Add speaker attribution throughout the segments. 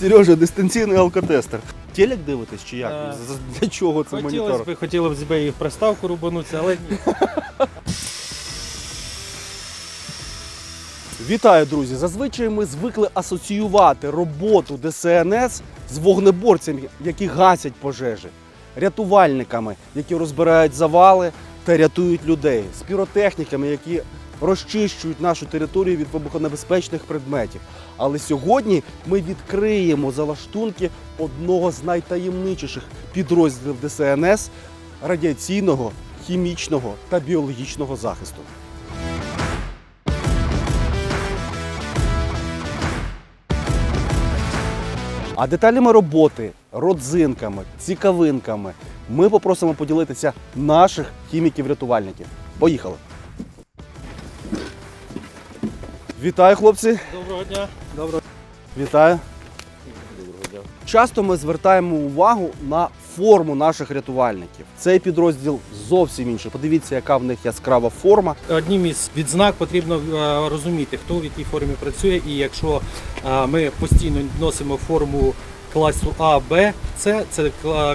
Speaker 1: Сережа, дистанційний алкотестер. Телек дивитесь чи як?
Speaker 2: Е,
Speaker 1: Для чого це
Speaker 2: Хотілося
Speaker 1: монітор?
Speaker 2: б, хотілося б і в приставку рубанутися, але ні.
Speaker 1: Вітаю, друзі! Зазвичай ми звикли асоціювати роботу ДСНС з вогнеборцями, які гасять пожежі, рятувальниками, які розбирають завали та рятують людей, з піротехніками, які розчищують нашу територію від вибухонебезпечних предметів. Але сьогодні ми відкриємо залаштунки одного з найтаємничіших підрозділів ДСНС радіаційного, хімічного та біологічного захисту. А деталями роботи, родзинками, цікавинками ми попросимо поділитися наших хіміків-рятувальників. Поїхали! Вітаю, хлопці!
Speaker 2: Доброго дня. Доброго
Speaker 1: Вітаю!
Speaker 2: дня.
Speaker 1: Часто ми звертаємо увагу на форму наших рятувальників. Цей підрозділ зовсім інший. Подивіться, яка в них яскрава форма.
Speaker 2: Одним із відзнак потрібно е, розуміти, хто в якій формі працює, і якщо е, ми постійно носимо форму класу А, Б, С, це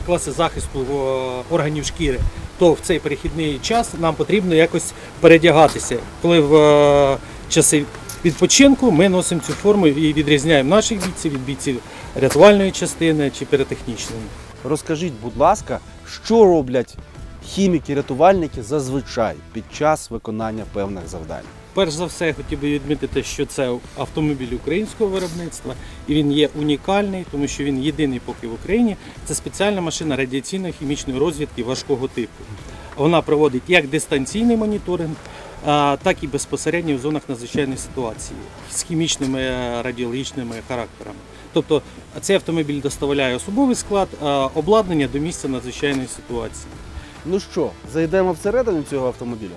Speaker 2: класи захисту е, органів шкіри, то в цей перехідний час нам потрібно якось передягатися. Коли в е, часи відпочинку ми носимо цю форму і відрізняємо наших бійців від бійців рятувальної частини чи піротехнічної.
Speaker 1: Розкажіть, будь ласка, що роблять хіміки-рятувальники зазвичай під час виконання певних завдань?
Speaker 2: Перш за все, я хотів би відмітити, що це автомобіль українського виробництва, і він є унікальний, тому що він єдиний поки в Україні. Це спеціальна машина радіаційної хімічної розвідки важкого типу. Вона проводить як дистанційний моніторинг, так і безпосередньо в зонах надзвичайної ситуації з хімічними е, радіологічними характерами. Тобто цей автомобіль доставляє особовий склад, обладнання до місця надзвичайної ситуації.
Speaker 1: Ну що, зайдемо всередину цього автомобіля?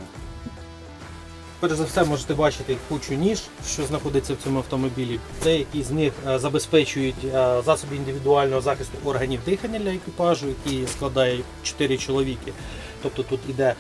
Speaker 2: Перш за все можете бачити кучу ніж, що знаходиться в цьому автомобілі. Деякі з них е, забезпечують е, засоби індивідуального захисту органів дихання для екіпажу, які складає 4 чоловіки. Тобто тут іде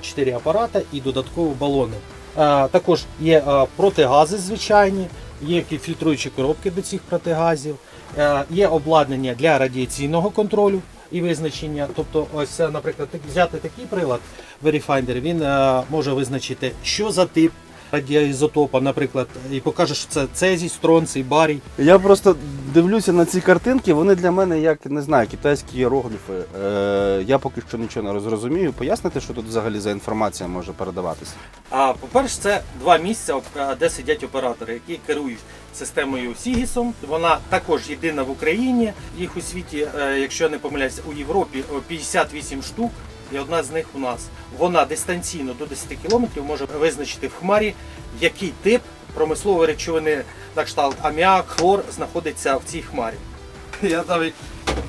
Speaker 2: 4 апарати і додатково балони. Е, Також є е, протигази звичайні, є фільтруючі коробки до цих протигазів, е, є обладнання для радіаційного контролю і визначення. Тобто, ось, е, наприклад, взяти такий прилад Verifinder, він е, може визначити, що за тип радіоізотопа, наприклад, і покаже, що це цезій, стронций, барій.
Speaker 1: Я просто дивлюся на ці картинки, вони для мене як не знаю, китайські іерогліфи. Е, я поки що нічого не зрозумію. Поясните, що тут взагалі за інформація може передаватися?
Speaker 2: А по-перше, це два місця, е, де сидять оператори, які керують системою Сігісом. Вона також єдина в Україні. Їх у світі, е, якщо я не помиляюся, у Європі о, 58 штук. І одна з них у нас. Вона дистанційно до 10 кілометрів може визначити в хмарі, який тип промислової речовини на кшталт аміак, хлор знаходиться в цій хмарі. Я навіть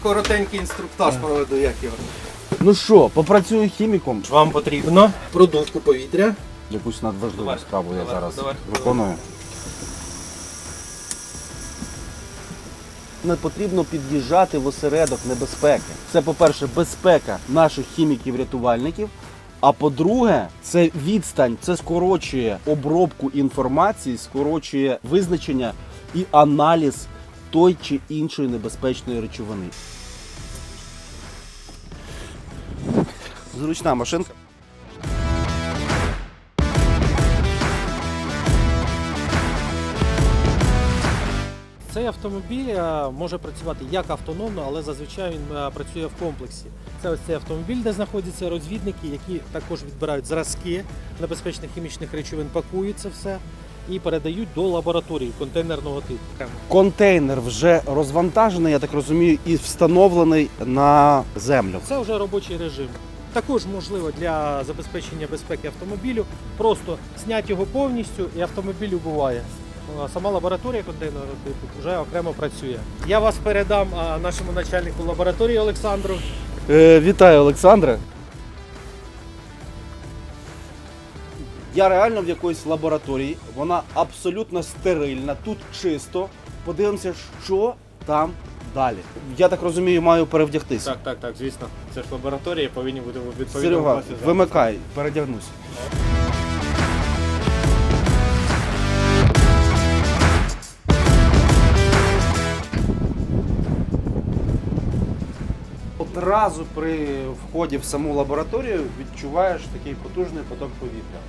Speaker 2: коротенький інструктаж проведу, як його.
Speaker 1: Ну що, попрацюю хіміком.
Speaker 2: Вам потрібно продувку повітря.
Speaker 1: Якусь надважливу справу я зараз виконую. Не потрібно під'їжджати в осередок небезпеки. Це, по-перше, безпека наших хіміків-рятувальників. А по-друге, це відстань, це скорочує обробку інформації, скорочує визначення і аналіз той чи іншої небезпечної речовини. Зручна машинка.
Speaker 2: Цей автомобіль е, може працювати як автономно, але зазвичай він е, працює в комплексі. Це ось цей автомобіль, де знаходяться розвідники, які також відбирають зразки небезпечних хімічних речовин, пакують це все і передають до лабораторії контейнерного типу.
Speaker 1: Контейнер вже розвантажений, я так розумію, і встановлений на землю.
Speaker 2: Це вже робочий режим. Також можливо для забезпечення безпеки автомобілю. Просто зняти його повністю і автомобіль убуває. Е, Сама лабораторія контейнерного типу вже окремо працює. Я вас передам а, нашому начальнику лабораторії Олександру.
Speaker 1: Е, вітаю, Олександре. Я реально в якоїсь лабораторії. Вона абсолютно стерильна, тут чисто. Подивимося, що там далі. Я так розумію, маю перевдягтися.
Speaker 2: Так, так, так, звісно. Це ж лабораторія, повинні бути відповідно.
Speaker 1: Серега, вимикай, передягнусь. Одразу при вході в саму лабораторію відчуваєш такий потужний поток повітря.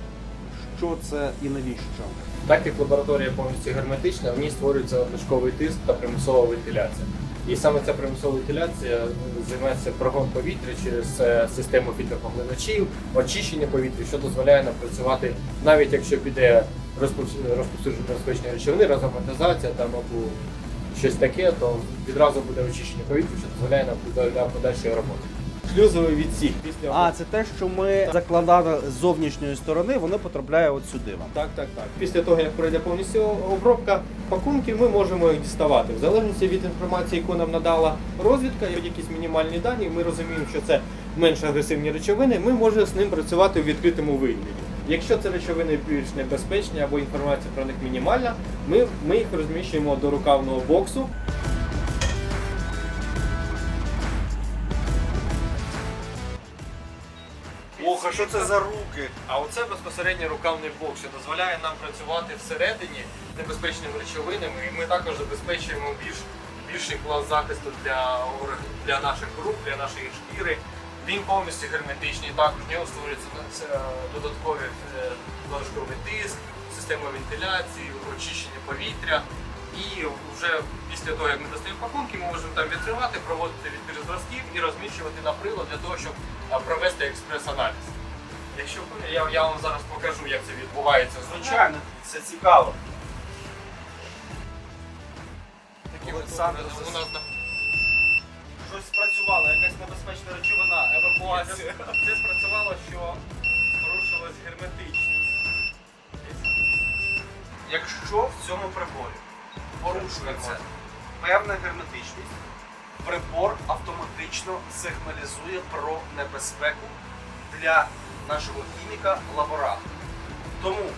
Speaker 1: Що це і навіщо?
Speaker 3: Так як лабораторія повністю герметична, в ній створюється надлишковий тиск та примусова вентиляція. І саме ця примусова вентиляція займається прогон повітря через е, систему фільтропоглиначів, очищення повітря, що дозволяє нам працювати, навіть якщо піде розпов- розповсюдження безпечної речовини, розгерметизація там або щось таке, то відразу буде очищення повітря, що дозволяє нам для подальшої роботи. Шлюзовий відсік після
Speaker 1: А, це те, що ми закладали з зовнішньої сторони, воно потрапляє от сюди вам.
Speaker 3: Так, так, так. Після того, як пройде повністю обробка пакунків, ми можемо їх діставати. В залежності від інформації, яку нам надала розвідка, і якісь мінімальні дані, ми розуміємо, що це менш агресивні речовини, ми можемо з ним працювати в відкритому вигляді. Якщо це речовини більш небезпечні або інформація про них мінімальна, ми, ми їх розміщуємо до рукавного боксу.
Speaker 1: Ох, а що це за руки?
Speaker 3: А оце безпосередньо рукавний бокс, що дозволяє нам працювати всередині небезпечними речовинами, і ми також забезпечуємо більш більший клас захисту для, для наших рук, для нашої шкіри. Він повністю герметичний, також в нього створюється е, додатковий е, додатковий тиск, система вентиляції, очищення повітря. І вже після того, як ми достаємо пакунки, ми можемо там відкривати, проводити відбір зразків і розміщувати на прилад для того, щоб провести експрес-аналіз. Якщо я, я вам зараз покажу, як це відбувається
Speaker 1: Звичайно, це цікаво.
Speaker 3: Такі от у нас
Speaker 1: Щось спрацювало, якась небезпечна речовина, евакуація.
Speaker 3: Це спрацювало, що порушилась герметичність.
Speaker 1: Якщо в цьому приборі порушується певна герметичність, прибор автоматично сигналізує про небезпеку для нашого хіміка лаборатора. Тому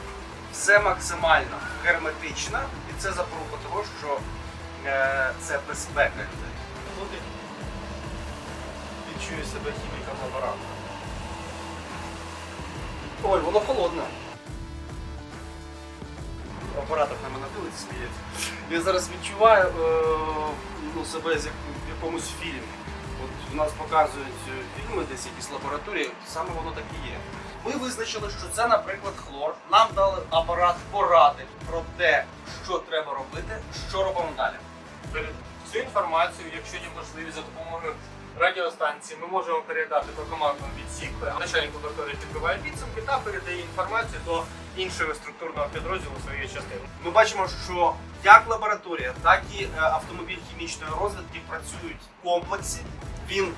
Speaker 1: все максимально герметично, і це запорука того, що е, це безпека людей.
Speaker 3: Відчую себе хіміком лаборатора.
Speaker 1: Ой, воно холодне. Оператор на мене дивиться, сміється. Я зараз відчуваю е, ну, себе як, в якомусь фільмі. От в нас показують е, фільми, десь якісь лабораторії, саме воно так і є. Ми визначили, що це, наприклад, хлор. Нам дали апарат поради про те, що треба робити, що робимо далі.
Speaker 3: Цю інформацію, якщо є можливість за допомогою радіостанції, ми можемо передати до командного відсіку. Начальник лабораторії підбиває підсумки та передає інформацію до іншого структурного підрозділу своєї частини.
Speaker 1: Ми бачимо, що як лабораторія, так і е, автомобіль хімічної розвідки працюють в комплексі. Він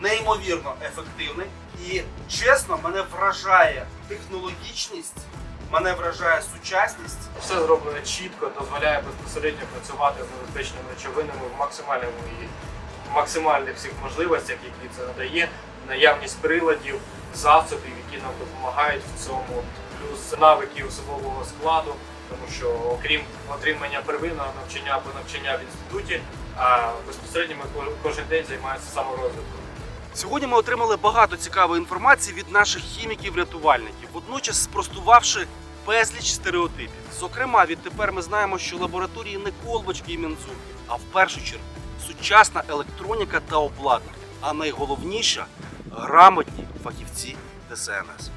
Speaker 1: неймовірно ефективний і чесно, мене вражає технологічність, мене вражає сучасність.
Speaker 3: Все зроблено чітко, дозволяє безпосередньо працювати з небезпечними речовинами в максимальному і максимальних всіх можливостях, які це надає, наявність приладів, засобів, які нам допомагають в цьому, плюс навики особового складу, тому що окрім отримання первинного навчання або навчання в інституті, а безпосередньо ми кожен день займаємося саморозвитком.
Speaker 1: Сьогодні ми отримали багато цікавої інформації від наших хіміків-рятувальників, водночас спростувавши безліч стереотипів. Зокрема, відтепер ми знаємо, що лабораторії не колбочки і мензурки, а в першу чергу сучасна електроніка та обладнання, а найголовніше грамотні фахівці ДСНС.